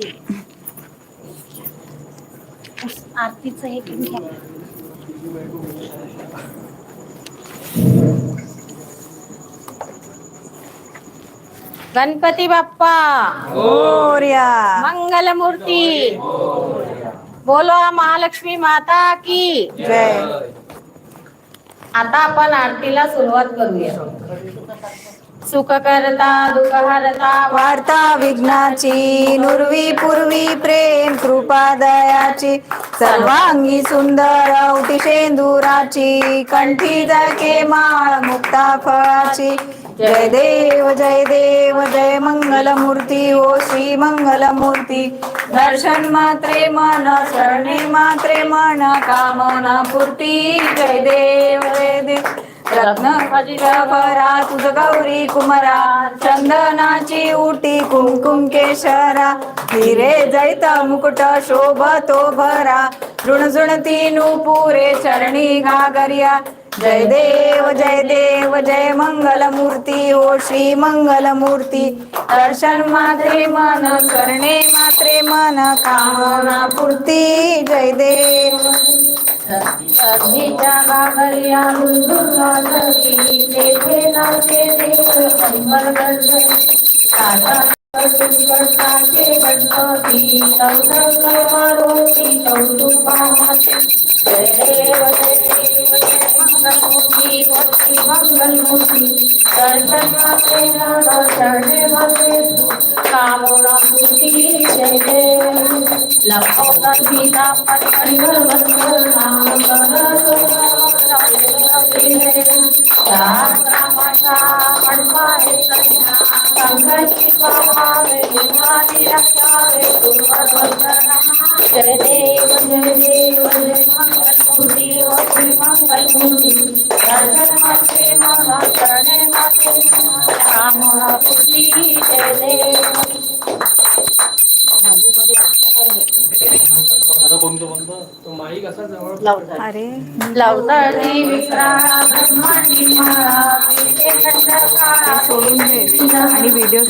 आरती आरतीचं हे पण घ्या. गणपती बाप्पा. मोर्या. मंगल मूर्ती बोलो महालक्ष्मी माता की. जय. आता आपण आरतीला सुरुवात करूया. सुख करता वार्ता विघ्नाची नुरवी पूर्वी प्रेम कृपा दयाची सर्वांगी सुंदर औटी शेंदुराची कंठी जके माळ मुक्ता फळाची जय देव जय देव जय मंगलमूर्ती ओ श्री मंगलमूर्ती। दर्शन मात्रे मन शरणे मात्रे मन कामना पूर्ती। जय देव जय देव। रत्न भरा तुझ गौरी कुमरा। चंदनाची उटी कुमकुम केशरा। हिरे जैता मुकुट शोभतो भरा। झुणझुणती नुपुरे चरणी घागरिया। जय देव जय देव जय मंगल मूर्ती ओ श्री मंगल मूर्ती दर्शन मात्रे मन करणे मात्रे मन कामना पूर्ती. जय देव. श्रद्धेच्या मुंदुरा गणपती मारुती जय मंगलमूर्ती मूर्ती मंगलमूर्ती दर्शन मात्रे चरणे कामना मूर्ती जय देव गीता सीता पत्नीवर रक्षावे जय कोणतं कोणतं तो माईक असा जवळ अरे. सोडून दे आणि व्हिडिओ